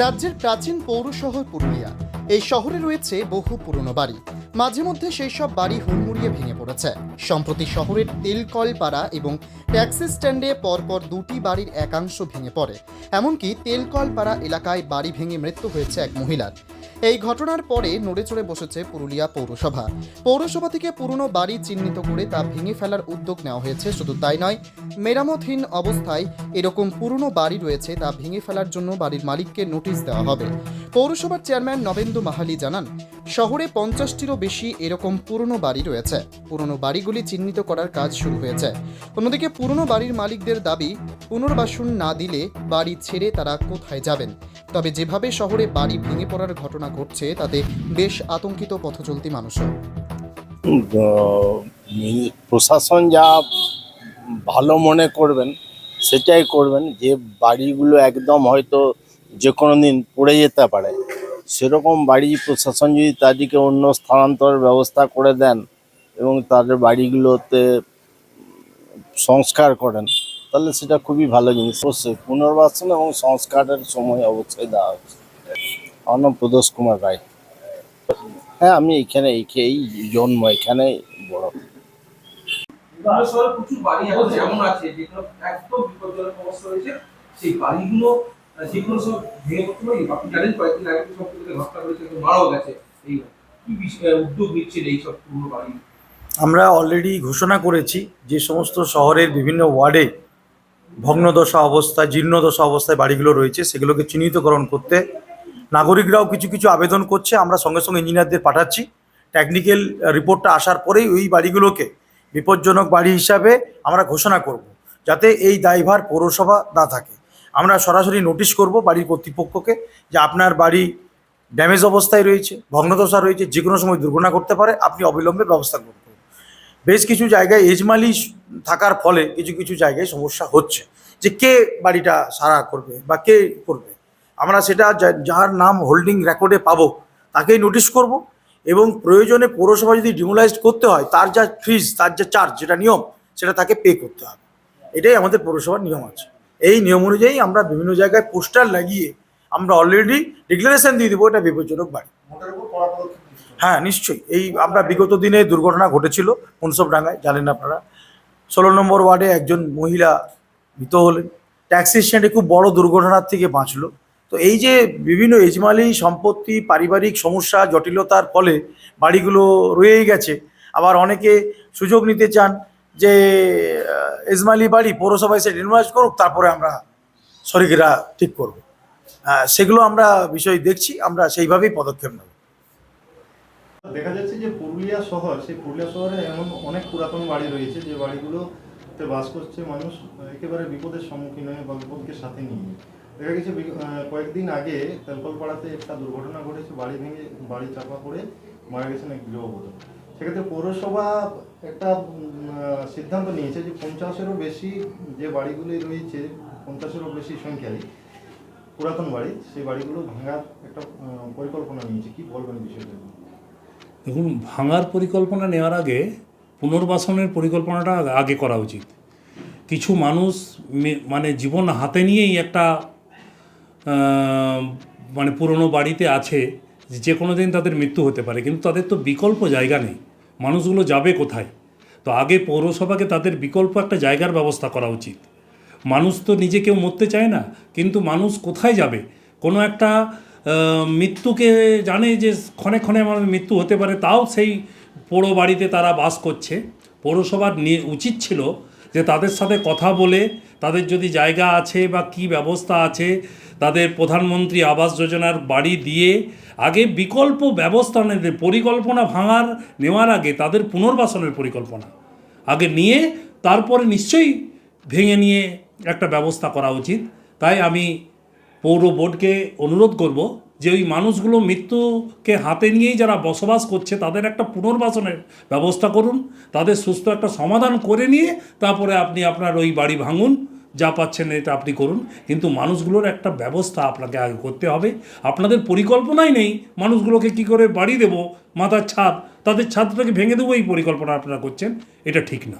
রাজ্যের প্রাচীন পৌর শহর পুরুলিয়া। এই শহরে রয়েছে বহু পুরনো বাড়ি। মাঝে মধ্যে সেই সব বাড়ি হুড়মুড়িয়ে ভেঙে পড়েছে। সম্প্রতি শহরের তেলকল পাড়া এবং ট্যাক্সি স্ট্যান্ডে পরপর দুটি বাড়ির একাংশ ভেঙে পড়ে। এমনকি তেলকল পাড়া এলাকায় বাড়ি ভেঙে মৃত্যু হয়েছে এক মহিলার। এই ঘটনার পরে নড়ে চড়ে বসেছে পুরুলিয়া পৌরসভা। পৌরসভা থেকে পুরনো বাড়ি চিহ্নিত করে তা ভেঙে ফেলার উদ্যোগ নেওয়া হয়েছে, শুধু তাই নয়, মেরামতহীন অবস্থায় এরকম পুরনো বাড়ি রয়েছে তা ভেঙে ফেলার জন্য বাড়ির মালিককে নোটিশ দেওয়া হবে। পৌরসভার চেয়ারম্যান নবেন্দু মাহালি জানান, শহরে পঞ্চাশটিরও বেশি এরকম পুরনো বাড়ি রয়েছে। পুরনো বাড়িগুলি চিহ্নিত করার কাজ শুরু হয়েছে। অন্যদিকে পুরনো বাড়ির মালিকদের দাবি, পুনর্বাসন না দিলে বাড়ি ছেড়ে তারা কোথায় যাবেন? তবে যেভাবে শহরে বাড়ি ভেঙে পড়ার ঘটনা ঘটছে, তাতে বেশ আতঙ্কিত পথচলতি মানুষও। প্রশাসন যা ভালো মনে করবেন, সেটাই করবেন, যে বাড়িগুলো একদম হয়তো যে কোনো দিন পড়ে যেতে পারে। সেরকম বাড়ি প্রশাসন যদি তাদেরকে অন্য স্থানান্তর ব্যবস্থা করে দেন এবং তাদের বাড়িগুলোতে সংস্কার করেন, তাহলে সেটা খুবই ভালো জিনিস। অবশ্যই পুনর্বাসন এবং সংস্কারের সময় অবশ্যই দেওয়া হচ্ছে আমার নাম প্রদোষ কুমার রায়। হ্যাঁ আমি এখানে এখে- এই জন্ম এখানে বড়। প্রচুর বাড়ি এখন যেমন আছে যেগুলো একদম বিপজ্জনক অবস্থা রয়েছে। সেই বাড়িগুলো যেগুলো সব ভেঙে পড়তে পারি আপনি জানেন কয়েকদিন আগে সব ঘটনা করেছে মারাও গেছে। এই কি বিষয় উদ্যোগ নিচ্ছেন এই সব পুরনো বাড়ি? আমরা অলরেডি ঘোষণা করেছি যে সমস্ত শহরের বিভিন্ন ওয়ার্ডে ভগ্নদশা অবস্থায় জীর্ণদশা অবস্থায় বাড়িগুলো রয়েছে সেগুলোকে চিহ্নিতকরণ করতে নাগরিকরাও কিছু কিছু আবেদন করছে, আমরা সঙ্গে সঙ্গে ইঞ্জিনিয়ারদের পাঠাচ্ছি। টেকনিক্যাল রিপোর্টটা আসার পরেই ওই বাড়িগুলোকে বিপজ্জনক বাড়ি হিসাবে আমরা ঘোষণা করব, যাতে এই দায়ভার পৌরসভা না থাকে। আমরা সরাসরি নোটিশ করব বাড়ির কর্তৃপক্ষকে যে আপনার বাড়ি ড্যামেজ অবস্থায় রয়েছে, ভগ্নদশা রয়েছে, যে কোনো সময় দুর্ঘটনা করতে পারে, আপনি অবিলম্বে ব্যবস্থা করুন। বেশ কিছু জায়গায় এজমালি থাকার ফলে কিছু কিছু জায়গায় সমস্যা হচ্ছে, যে কে বাড়িটা সারা করবে বা কে করবে? আমরা সেটা যার নাম হোল্ডিং রেকর্ডে পাবো, তাকেই নোটিশ করব। এবং প্রয়োজনে পৌরসভা যদি ডিমোলাইজ করতে হয়, তার যা ফিজ তার যা চার্জ যেটা নিয়ম, সেটা তাকে পে করতে হবে। এটাই আমাদের পৌরসভার নিয়ম আছে। এই নিয়ম অনুযায়ী আমরা বিভিন্ন জায়গায় পোস্টার লাগিয়ে আমরা অলরেডি ডিক্লারেশন দিয়ে দেবো, এটা বিপজ্জনক বাড়ি। হ্যাঁ নিশ্চয়ই। এই আমরা বিগত দিনে দুর্ঘটনা ঘটেছিল মুন্সবডাঙ্গায়, জানেন আপনারা। ষোলো নম্বর ওয়ার্ডে একজন মহিলা মৃত হলেন। ট্যাক্সি স্ট্যান্ডে খুব বড় দুর্ঘটনার থেকে বাঁচলো। তো এই যে বিভিন্ন এজমালি সম্পত্তি, পারিবারিক সমস্যা, জটিলতার ফলে বাড়িগুলো রয়েই গেছে। আবার অনেকে সুযোগ নিতে চান যে এজমালি বাড়ি পৌরসভায় সে নির্মাণ করুক, তারপরে আমরা শরিকেরা ঠিক করব। সেগুলো আমরা বিষয় দেখছি, আমরা সেইভাবেই পদক্ষেপ নেব। দেখা যাচ্ছে যে পুরুলিয়া শহর, সেই পুরুলিয়া শহরে এমন অনেক পুরাতন বাড়ি রয়েছে যে বাড়িগুলোতে বাস করছে মানুষ, একেবারে বিপদের সম্মুখীন হয়ে বা বিপদকে সাথে নিয়ে। দেখা গেছে কয়েকদিন আগে তেলকলপাড়াতে একটা দুর্ঘটনা ঘটেছে, বাড়ি ভেঙে, বাড়ি চাপা পড়ে মারা গেছেন এক গৃহবধূ। সেক্ষেত্রে পৌরসভা একটা সিদ্ধান্ত নিয়েছে যে পঞ্চাশেরও বেশি যে বাড়িগুলি রয়েছে, পঞ্চাশেরও বেশি সংখ্যায় পুরাতন বাড়ি, সেই বাড়িগুলো ভাঙার একটা পরিকল্পনা নিয়েছে। কি বলবেন বিষয়টা দেখুন, ভাঙার পরিকল্পনা নেওয়ার আগে পুনর্বাসনের পরিকল্পনাটা আগে করা উচিত। কিছু মানুষ মানে জীবন হাতে নিয়েই একটা মানে পুরনো বাড়িতে আছে, যে কোনো দিন তাদের মৃত্যু হতে পারে, কিন্তু তাদের তো বিকল্প জায়গা নেই। মানুষগুলো যাবে কোথায়? তো আগে পৌরসভাকে তাদের বিকল্প একটা জায়গার ব্যবস্থা করা উচিত। মানুষ তো নিজে কেউ মরতে চায় না, কিন্তু মানুষ কোথায় যাবে? কোনো একটা মৃত্যুকে জানে যে ক্ষণে ক্ষণে আমার মৃত্যু হতে পারে, তাও সেই পোড়ো বাড়িতে তারা বাস করছে। পৌরসভার নিয়ে উচিত ছিল যে তাদের সাথে কথা বলে, তাদের যদি জায়গা আছে বা কি ব্যবস্থা আছে, তাদের প্রধানমন্ত্রী আবাস যোজনার বাড়ি দিয়ে আগে বিকল্প ব্যবস্থা নেবে, পরিকল্পনা ভাঙার নেওয়ার আগে তাদের পুনর্বাসনের পরিকল্পনা। আগে নিয়ে তারপরে নিশ্চয়ই ভেঙে নিয়ে একটা ব্যবস্থা করা উচিত। তাই আমি পৌর বোর্ডকে অনুরোধ করব যে ওই মানুষগুলো মৃত্যুকে হাতে নিয়েই যারা বসবাস করছে, তাদের একটা পুনর্বাসনের ব্যবস্থা করুন, তাদের সুস্থ একটা সমাধান করে নিয়ে তারপরে আপনি আপনার ওই বাড়ি ভাঙুন, যা পাচ্ছেন এটা আপনি করুন। কিন্তু মানুষগুলোর একটা ব্যবস্থা আপনাকে আগে করতে হবে। আপনাদের পরিকল্পনাই নেই মানুষগুলোকে কি করে বাড়ি দেব, মাথার ছাদ, তাদের ছাদটাকে ভেঙে দেবো, এই পরিকল্পনা আপনারা করছেন, এটা ঠিক না।